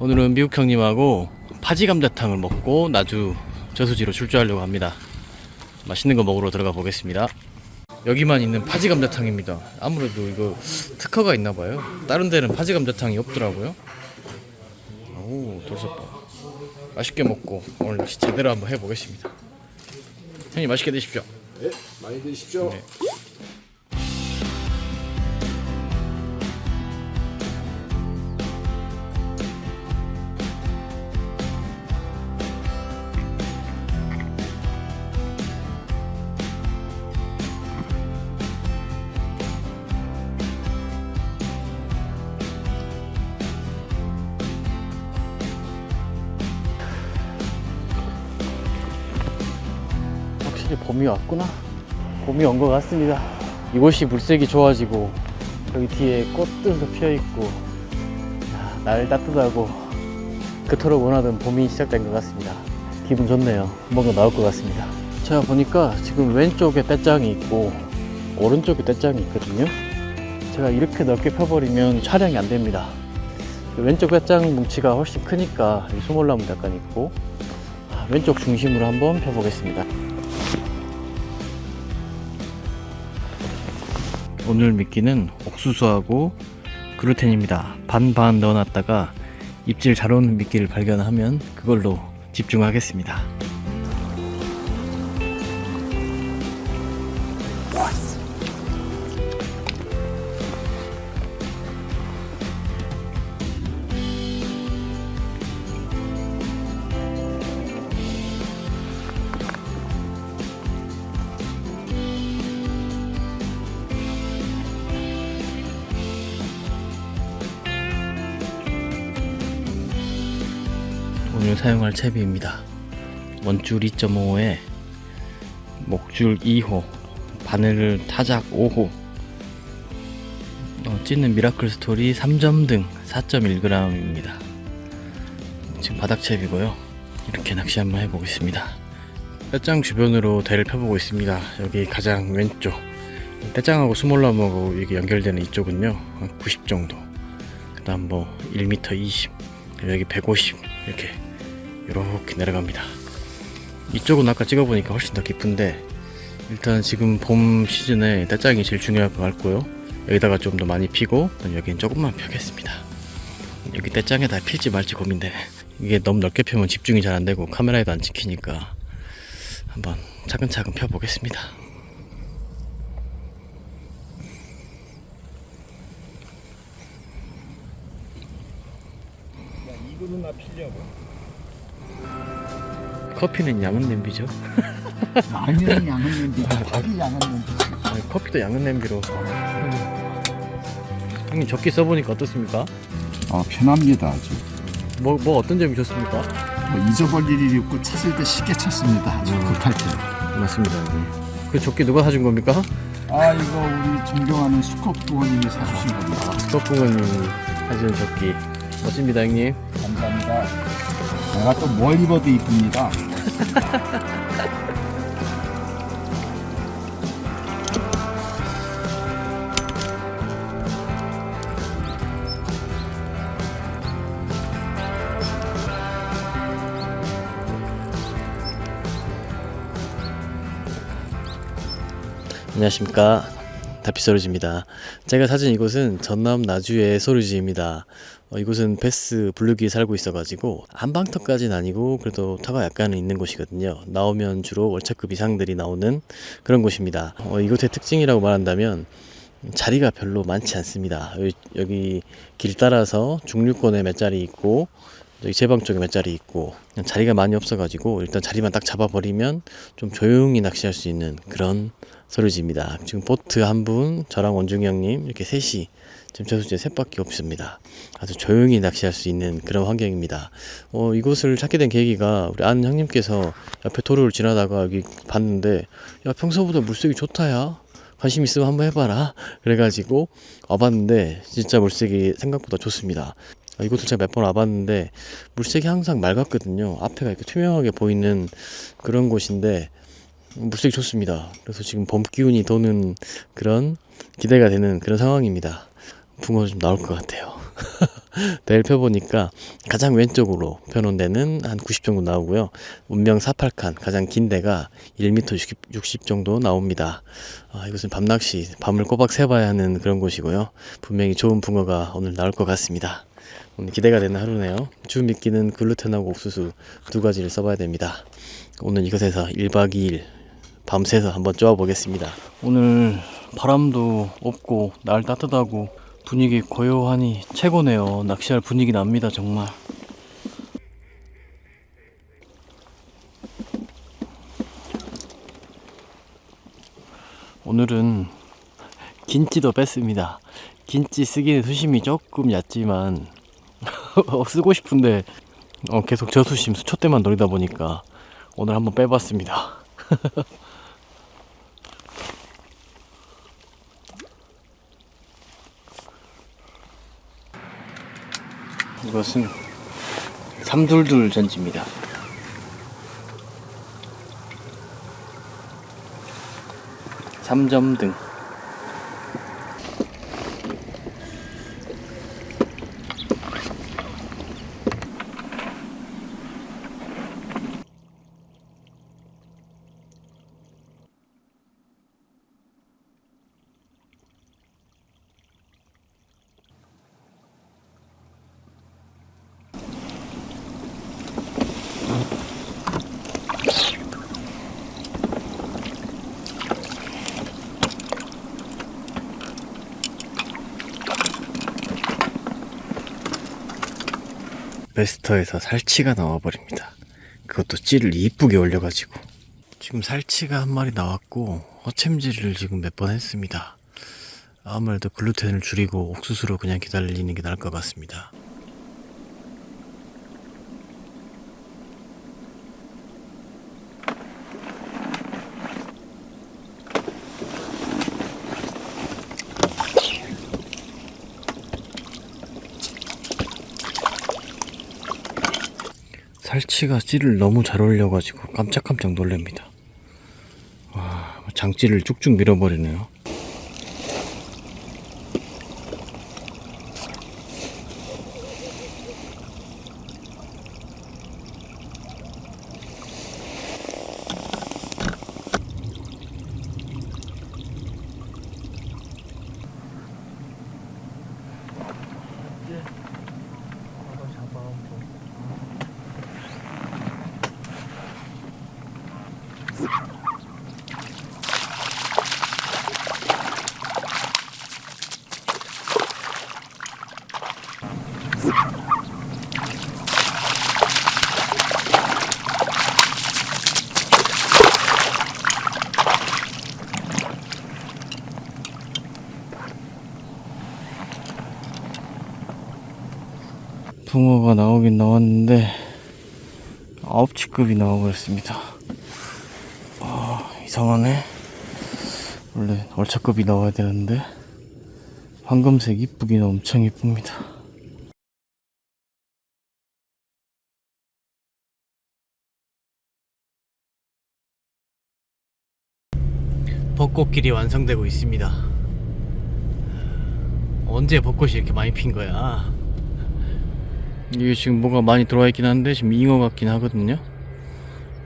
오늘은 미국 형님하고 파지 감자탕을 먹고 나주 저수지로 출조하려고 합니다. 맛있는 거 먹으러 들어가 보겠습니다. 여기만 있는 파지 감자탕입니다. 아무래도 이거 특허가 있나 봐요. 다른 데는 파지 감자탕이 없더라고요. 오, 돌솥밥. 맛있게 먹고 오늘 역시 제대로 한번 해보겠습니다. 형님 맛있게 드십시오. 네, 많이 드십시오. 네. 봄이 왔구나. 봄이 온 것 같습니다. 이곳이 물색이 좋아지고 여기 뒤에 꽃들도 피어 있고 야, 날 따뜻하고 그토록 원하던 봄이 시작된 것 같습니다. 기분 좋네요. 뭔가 나올 것 같습니다. 제가 보니까 지금 왼쪽에 떼짱이 있고 오른쪽에 떼짱이 있거든요. 제가 이렇게 넓게 펴버리면 촬영이 안 됩니다. 왼쪽 떼짱 뭉치가 훨씬 크니까 이 수몰나무도 약간 있고 아, 왼쪽 중심으로 한번 펴보겠습니다. 오늘 미끼는 옥수수하고 그루텐입니다. 반반 넣어놨다가 입질 잘 오는 미끼를 발견하면 그걸로 집중하겠습니다. 오늘 사용할 채비입니다. 원줄 2.5에 목줄 2호, 바늘 타작 5호, 어, 찌는 미라클 스토리 3점 등 4.1g입니다. 지금 바닥 채비고요. 이렇게 낚시 한번 해보겠습니다. 떼짱 주변으로 대를 펴보고 있습니다. 여기 가장 왼쪽. 떼짱하고 스몰라무하고 여기 연결되는 이쪽은요, 한90 정도. 그 다음 뭐 1m 20, 여기 150 이렇게 이렇게 내려갑니다. 이쪽은 아까 찍어보니까 훨씬 더 깊은데 일단 지금 봄 시즌에 떼짱이 제일 중요할 것 같고요. 여기다가 좀 더 많이 피고 여기는 조금만 펴겠습니다. 여기 떼짱에다 필지 말지 고민되네. 이게 너무 넓게 펴면 집중이 잘 안 되고 카메라에도 안 찍히니까 한번 차근차근 펴보겠습니다. 이거는 나 필요하고. 커피는 양은 냄비죠? 아니는 양은 냄비, 커피 양은 냄비. 아니, 커피도 양은 냄비로. 형님 적기 써보니까 어떻습니까? 아 편합니다 아주. 뭐, 뭐 어떤 점이 좋습니까? 뭐 잊어버릴 일이 없고 찾을 때 쉽게 찾습니다. 아주 음. 급할 때. 맞습니다. 형님. 그 조끼 누가 사준 겁니까? 아 이거 우리 존경하는 수컷 부모님이 사주신 겁니다. 스토프님 사준 조끼 멋집니다, 형님. 감사합니다. 내가 또 뭘 입어도 이쁩니다. 안녕하십니까. 다피소르지입니다. 제가 찾은 이곳은 전남 나주의 소르지입니다. 어, 이곳은 베스 블루기에 살고 있어가지고 한방터까지는 아니고 그래도 터가 약간은 있는 곳이거든요. 나오면 주로 월차급 이상들이 나오는 그런 곳입니다. 어, 이곳의 특징이라고 말한다면 자리가 별로 많지 않습니다. 여기, 여기 길 따라서 중류권에 몇 자리 있고 여기 제방 쪽에 몇 자리 있고 자리가 많이 없어가지고 일단 자리만 딱 잡아버리면 좀 조용히 낚시할 수 있는 그런 소리지입니다. 지금 보트 한 분, 저랑 원중이 형님 이렇게 셋이 지금 저수지에 셋밖에 없습니다. 아주 조용히 낚시할 수 있는 그런 환경입니다. 어, 이곳을 찾게 된 계기가 우리 아는 형님께서 옆에 도로를 지나다가 여기 봤는데 야 평소보다 물색이 좋다야. 관심 있으면 한번 해봐라. 그래가지고 와봤는데 진짜 물색이 생각보다 좋습니다. 아, 이곳을 제가 몇 번 와봤는데 물색이 항상 맑았거든요. 앞에가 이렇게 투명하게 보이는 그런 곳인데 물색이 좋습니다. 그래서 지금 봄 기운이 도는 그런 기대가 되는 그런 상황입니다. 붕어 좀 나올 것 같아요. 대를 펴보니까 가장 왼쪽으로 펴놓은 데는 한 90 정도 나오고요. 운명 48칸 가장 긴 데가 1m 60, 60 정도 나옵니다. 아, 이것은 밤낚시 밤을 꼬박 새봐야 하는 그런 곳이고요. 분명히 좋은 붕어가 오늘 나올 것 같습니다. 오늘 기대가 되는 하루네요. 주 미끼는 글루텐하고 옥수수 두 가지를 써봐야 됩니다. 오늘 이것에서 1박 2일 밤새서 한번 쪼아 보겠습니다. 오늘 바람도 없고 날 따뜻하고 분위기 고요하니 최고네요. 낚시할 분위기 납니다, 정말. 오늘은 긴찌도 뺐습니다. 긴찌 쓰기는 수심이 조금 얕지만 어, 쓰고 싶은데 어, 계속 저수심 수초대만 노리다 보니까 오늘 한번 빼봤습니다. 이것은 삼둘둘 전지입니다. 삼점등 베스터에서 살치가 나와버립니다. 그것도 찌를 이쁘게 올려가지고 지금 살치가 한 마리 나왔고 허챔질을 지금 몇 번 했습니다. 아무래도 글루텐을 줄이고 옥수수로 그냥 기다리는 게 나을 것 같습니다. 살치가 찌를 너무 잘 올려가지고 깜짝깜짝 놀랍니다. 와, 장찌를 쭉쭉 밀어버리네요. 붕어가 나오긴 나왔는데 아홉치급이 나와버렸습니다. 아 이상하네. 원래 얼차급이 나와야 되는데 황금색 이쁘긴 엄청 이쁩니다. 벚꽃길이 완성되고 있습니다. 언제 벚꽃이 이렇게 많이 핀 거야? 이게 지금 뭐가 많이 들어와 있긴 한데 지금 잉어 같긴 하거든요.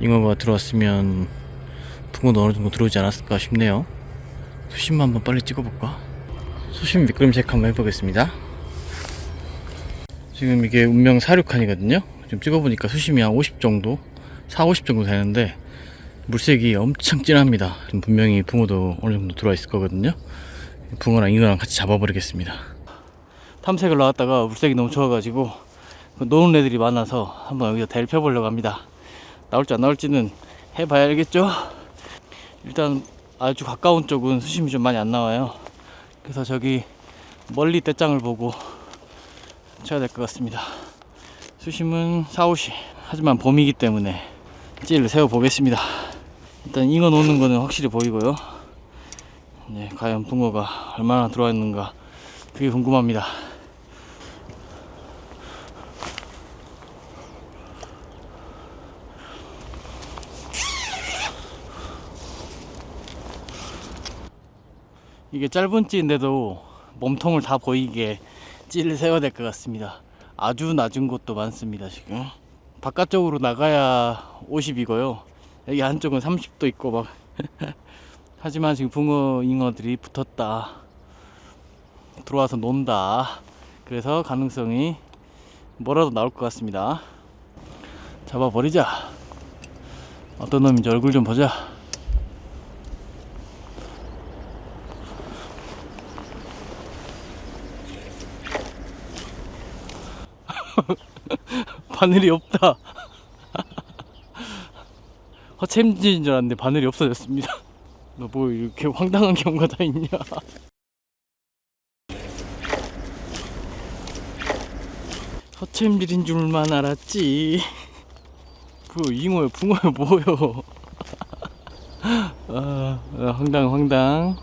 잉어가 들어왔으면 붕어도 어느 정도 들어오지 않았을까 싶네요. 수심만 한번 빨리 찍어볼까? 수심 미끄럼 체크 한번 해보겠습니다. 지금 이게 운명 46칸이거든요. 지금 찍어보니까 수심이 한 50 정도, 4, 50 정도 되는데 물색이 엄청 진합니다. 분명히 붕어도 어느 정도 들어와 있을 거거든요. 붕어랑 잉어랑 같이 잡아버리겠습니다. 탐색을 나왔다가 물색이 너무 좋아가지고 그 노는 애들이 많아서 한번 여기서 대를 펴보려고 합니다. 나올지 안 나올지는 해봐야 알겠죠? 일단 아주 가까운 쪽은 수심이 좀 많이 안 나와요. 그래서 저기 멀리 떼장을 보고 쳐야 될 것 같습니다. 수심은 4, 50. 하지만 봄이기 때문에 찌를 세워 보겠습니다. 일단 잉어 놓는 거는 확실히 보이고요. 네, 과연 붕어가 얼마나 들어와 있는가 그게 궁금합니다. 이게 짧은 찌인데도 몸통을 다 보이게 찌를 세워야 될 것 같습니다. 아주 낮은 곳도 많습니다 지금. 바깥쪽으로 나가야 50이고요. 여기 안쪽은 30도 있고 막. 하지만 지금 붕어 잉어들이 붙었다. 들어와서 논다. 그래서 가능성이 뭐라도 나올 것 같습니다. 잡아버리자. 어떤 놈인지 얼굴 좀 보자. 바늘이 없다. 허챔진인 줄 알았는데 바늘이 없어졌습니다. 너뭐 이렇게 황당한 경우가 다 있냐? 허챔질인 줄만 알았지. 그 잉어요, 붕어요, 뭐요? 아, 아, 황당, 황당.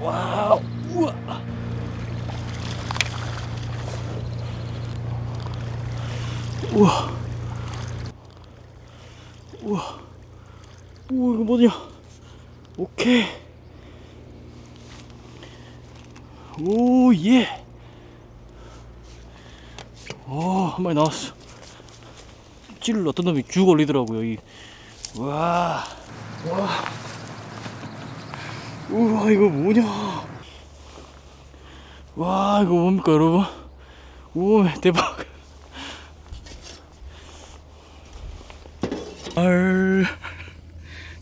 와우, 우와. 우와. 우와. 우와, 이거 뭐냐? 오케이. 오, 예. 오, 한 마리 나왔어. 찌를 어떤 놈이 쭉 올리더라고요, 여기. 와. 와. 우와 이거 뭐냐 와 이거 뭡니까 여러분 우와 대박 헐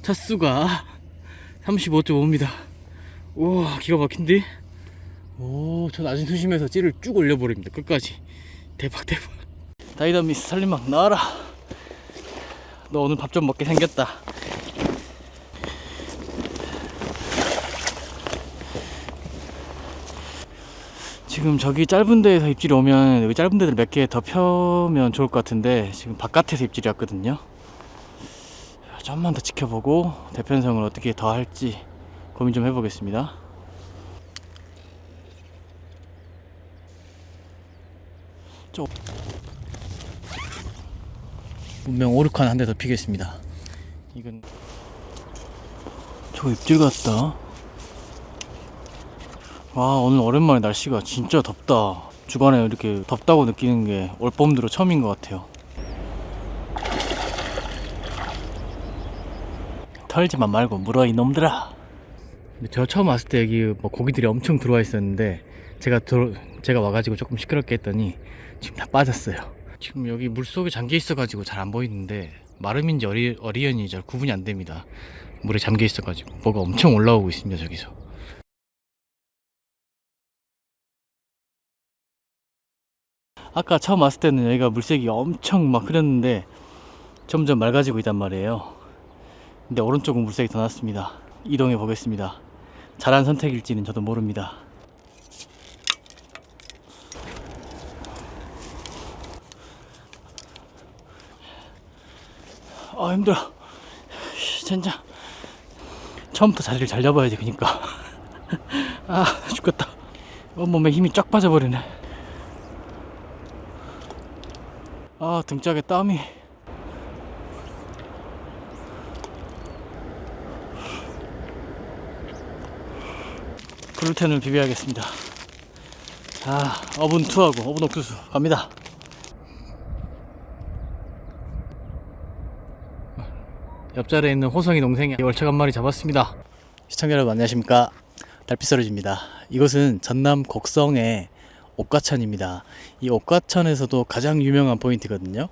차수가 35.5입니다. 우와 기가 막힌데 오저 낮은 수심에서 찌를 쭉 올려버립니다. 끝까지. 대박 대박. 다이다미스 살림막 나와라. 너 오늘 밥 좀 먹게 생겼다. 지금 저기 짧은 데에서 입질이 오면 여기 짧은 데들 몇 개 더 펴면 좋을 것 같은데 지금 바깥에서 입질이 왔거든요 좀만 더 지켜보고 대편성을 어떻게 더 할지 고민 좀 해보겠습니다. 저 분명 오르칸 한 대 더 피겠습니다. 이건 저 입질 같다. 와 오늘 오랜만에 날씨가 진짜 덥다. 주간에 이렇게 덥다고 느끼는 게 올봄 들어 처음인 것 같아요 털지만 말고 물어 이놈들아. 저 처음 왔을 때 여기 뭐 고기들이 엄청 들어와 있었는데 제가 들어, 제가 와가지고 조금 시끄럽게 했더니 지금 다 빠졌어요. 지금 여기 물속에 잠겨 있어가지고 잘 안 보이는데 마름인지 어리, 어리연인지 잘 구분이 안 됩니다. 물에 잠겨 있어가지고 뭐가 엄청 올라오고 있습니다 저기서. 아까 처음 왔을 때는 여기가 물색이 엄청 막 흐렸는데 점점 맑아지고 있단 말이에요. 근데 오른쪽은 물색이 더 났습니다. 이동해 보겠습니다. 잘한 선택일지는 저도 모릅니다. 아 힘들어. 진짜 처음부터 자리를 잘 잡아야지 그니까. 아 죽겠다. 온몸에 힘이 쫙 빠져버리네. 아 등짝에 땀이 글루텐을 비벼야겠습니다. 아 어분 투하고 어분 옥수수 갑니다. 옆자리에 있는 호성이 동생이 월척 한 마리 잡았습니다. 시청자 여러분 안녕하십니까? 달빛서르지입니다. 이곳은 전남 곡성의 옥과천입니다. 이 옥과천에서도 가장 유명한 포인트거든요.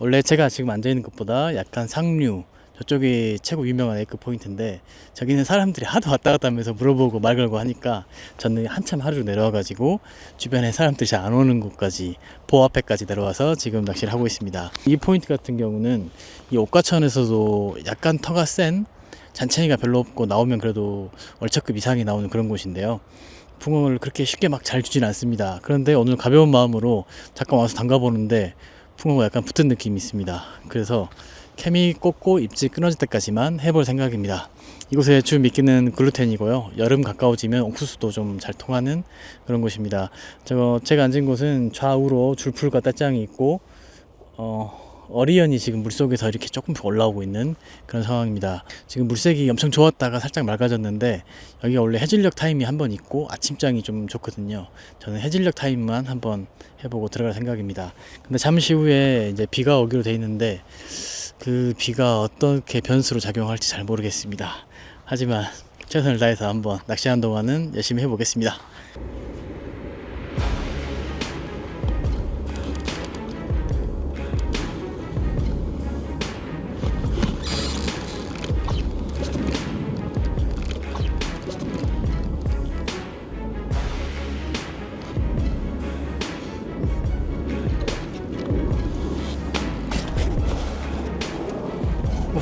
원래 제가 지금 앉아 있는 것보다 약간 상류 저쪽이 최고 유명한 에이크 포인트인데 저기는 사람들이 하도 왔다 갔다 하면서 물어보고 말 걸고 하니까 저는 한참 하루 내려와 가지고 주변에 사람들이 잘 안 오는 곳까지 보호 앞에까지 내려와서 지금 낚시를 하고 있습니다. 이 포인트 같은 경우는 이 옥과천에서도 약간 터가 센 잔챙이가 별로 없고 나오면 그래도 월척급 이상이 나오는 그런 곳인데요. 붕어를 그렇게 쉽게 막 잘 주진 않습니다. 그런데 오늘 가벼운 마음으로 잠깐 와서 담가보는데 붕어가 약간 붙은 느낌이 있습니다. 그래서 케미 꽂고 입질 끊어질 때까지만 해볼 생각입니다. 이곳의 주 미끼는 글루텐이고요. 여름 가까워지면 옥수수도 좀 잘 통하는 그런 곳입니다. 저 제가 앉은 곳은 좌우로 줄풀과 떼장이 있고 어, 어리연이 지금 물속에서 이렇게 조금씩 올라오고 있는 그런 상황입니다. 지금 물색이 엄청 좋았다가 살짝 맑아졌는데 여기가 원래 해질녘 타임이 한 번 있고 아침장이 좀 좋거든요. 저는 해질녘 타임만 한번 해보고 들어갈 생각입니다. 근데 잠시 후에 이제 비가 오기로 돼 있는데 그 비가 어떻게 변수로 작용할지 잘 모르겠습니다. 하지만 최선을 다해서 한번 낚시하는 동안은 열심히 해보겠습니다.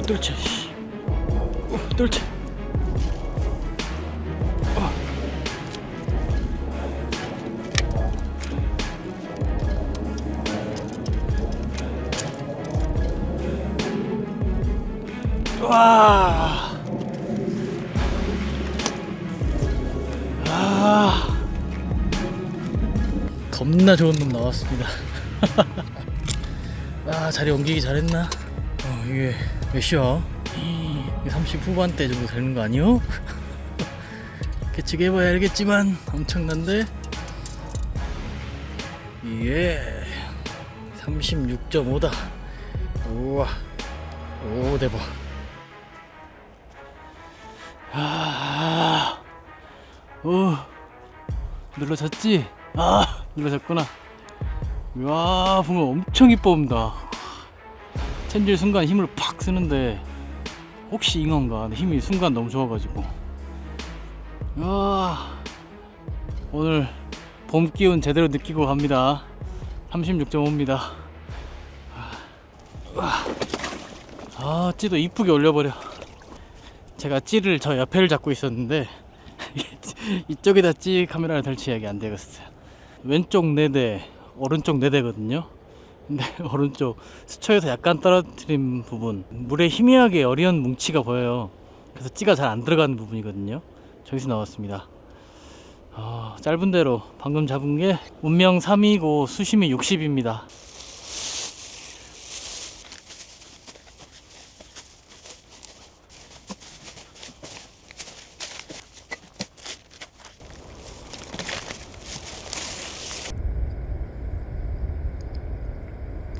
뚫쳐 씨. 오 뚫쳐 와. 아. 겁나 좋은 놈 나왔습니다. 아, 자리 옮기기 잘했나? 어, 이게 몇 시야? 이게 30 후반대 정도 되는 거 아니요? 계측해봐야 알겠지만 엄청난데? 예 36.5다 우와 오 대박 아, 오 눌러졌지? 아 눌러졌구나 와 붕어 엄청 이뻐 옵니다 챔질 순간 힘을 팍 쓰는데 혹시 잉어인가 힘이 순간 너무 좋아가지고. 와 오늘 봄 기운 제대로 느끼고 갑니다. 36.5입니다. 아 찌도 이쁘게 올려버려. 제가 찌를 저 옆에를 잡고 있었는데 이쪽에다 찌 카메라를 설치하기 안 되겠어요. 왼쪽 4대 오른쪽 4대거든요 근데 오른쪽 수초에서 약간 떨어뜨린 부분. 물에 희미하게 어리언 뭉치가 보여요. 그래서 찌가 잘 안 들어가는 부분이거든요. 저기서 나왔습니다. 아, 짧은 대로 방금 잡은 게 운명 3이고 수심이 60입니다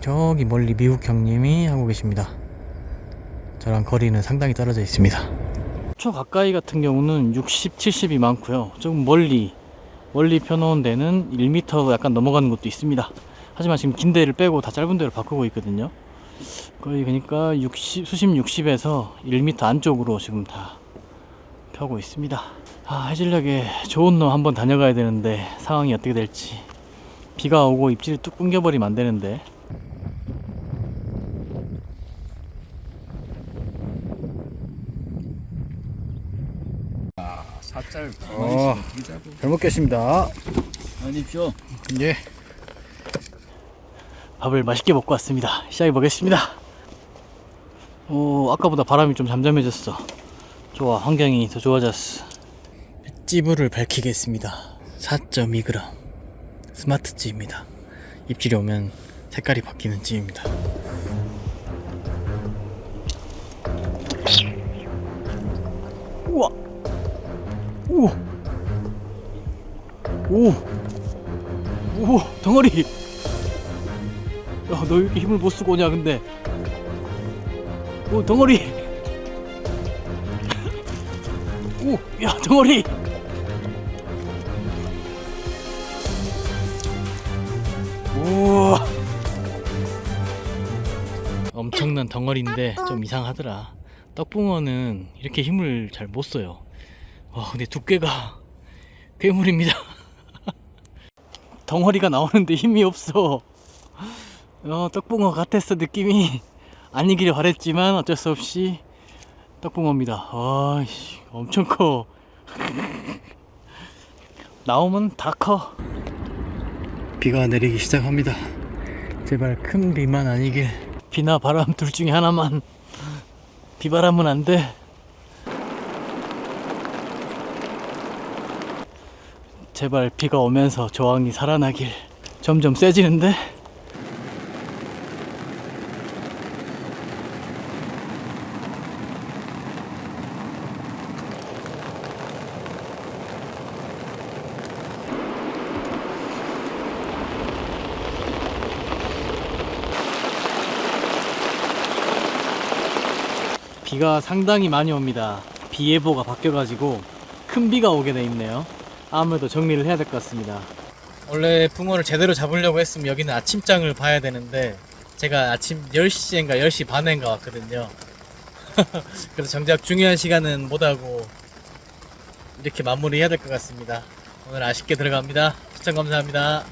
저기 멀리 미국 형님이 하고 계십니다. 저랑 거리는 상당히 떨어져 있습니다. 초 가까이 같은 경우는 60, 70이 많고요. 조금 멀리 멀리 펴놓은 데는 1m 약간 넘어가는 것도 있습니다. 하지만 지금 긴 데를 빼고 다 짧은 데로 바꾸고 있거든요. 거의 그러니까 60, 수심 60에서 1m 안쪽으로 지금 다 펴고 있습니다. 아, 해질녘에 좋은 놈 한번 다녀가야 되는데 상황이 어떻게 될지 비가 오고 입질이 뚝 끊겨버리면 안 되는데 사짤 어. 잘 먹겠습니다. 아니죠 예. 밥을 맛있게 먹고 왔습니다. 시작해 보겠습니다. 오, 아까보다 바람이 좀 잠잠해졌어. 좋아, 환경이 더 좋아졌어. 찌부를 밝히겠습니다. 4.2g 스마트 찌입니다. 입질이 오면 색깔이 바뀌는 찌입니다. 우와, 오, 오. 오 덩어리. 야 너 이렇게 힘을 못 쓰고 오냐 근데. 오 덩어리. 오 야 덩어리. 오 엄청난 덩어리인데 좀 이상하더라. 떡붕어는 이렇게 힘을 잘 못 써요 와 근데 두께가 괴물입니다 덩어리가 나오는데 힘이 없어. 어, 떡붕어 같았어 느낌이 아니기를 바랬지만 어쩔 수 없이 떡붕어입니다. 아이씨, 엄청 커. 나오면 다 커. 비가 내리기 시작합니다. 제발 큰 비만 아니길. 비나 바람 둘 중에 하나만. 비바람은 안 돼. 제발 비가 오면서 저항이 살아나길. 점점 세지는데? 비가 상당히 많이 옵니다. 비 예보가 바뀌어 가지고 큰 비가 오게 돼 있네요. 아무래도 정리를 해야 될 것 같습니다. 원래 붕어를 제대로 잡으려고 했으면 여기는 아침장을 봐야 되는데 제가 아침 10시인가 10시 반인가 왔거든요. 그래서 정작 중요한 시간은 못하고 이렇게 마무리해야 될 것 같습니다. 오늘 아쉽게 들어갑니다. 시청 감사합니다.